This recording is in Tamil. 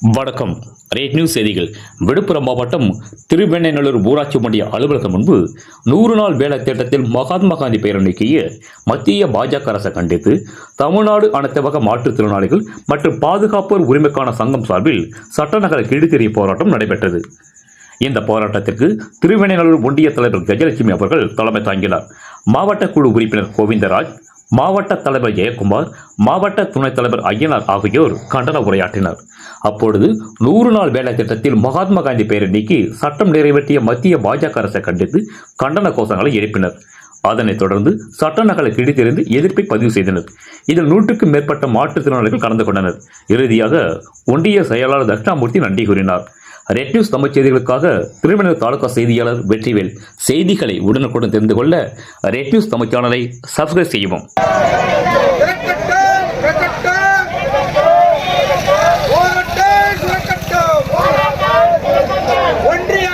வணக்கம். ரேட் நியூஸ் செய்திகள். விழுப்புரம் மாவட்டம் திருவெண்ணைநல்லூர் ஊராட்சி மண்டிய அலுவலகம் முன்பு நூறு நாள் வேலை திட்டத்தில் மகாத்மா காந்தி பெயர் நீக்கிய மத்திய பாஜக அரசை கண்டித்து தமிழ்நாடு அனைத்தவக மாற்றுத்திறனாளிகள் மற்றும் பாதுகாப்போர் உரிமைக்கான சங்கம் சார்பில் சட்டநகர கிழித்தெறிய போராட்டம் நடைபெற்றது. இந்த போராட்டத்திற்கு திருவெண்ணைநல்லூர் ஒன்றிய தலைவர் கஜலட்சுமி அவர்கள் தலைமை தாங்கினார். மாவட்ட குழு உறுப்பினர் கோவிந்தராஜ் மாவட்ட தலைவர் ஜெயக்குமார் மாவட்ட துணைத் தலைவர் ஐயனார் ஆகியோர் கண்டன உரையாற்றினர். அப்பொழுது நூறு நாள் வேலை திட்டத்தில் மகாத்மா காந்தி பெயரை நீக்கி சட்டம் நிறைவேற்றிய மத்திய பாஜக அரசை கண்டித்து கண்டன கோஷங்களை எழுப்பினர். அதனைத் தொடர்ந்து சட்ட நகலை கிழித்தெறிந்து எதிர்ப்பை பதிவு செய்தனர். இதில் நூற்றுக்கும் மேற்பட்ட மாற்றுத்திறனாளிகள் கலந்து கொண்டனர். இறுதியாக ஒன்றிய செயலாளர் தட்சிணாமூர்த்தி நன்றி கூறினார். ரெட் நியூஸ் தமிழ் செய்திகளுக்காக திருவண்ணாமலை தாலுகா செய்தியாளர் வெற்றிவேல். செய்திகளை உடனுக்குடன் தெரிந்து கொள்ள ரெட் நியூஸ் தமிழ் சேனலை சப்ஸ்கிரைப் செய்யவும். ஒன்றிய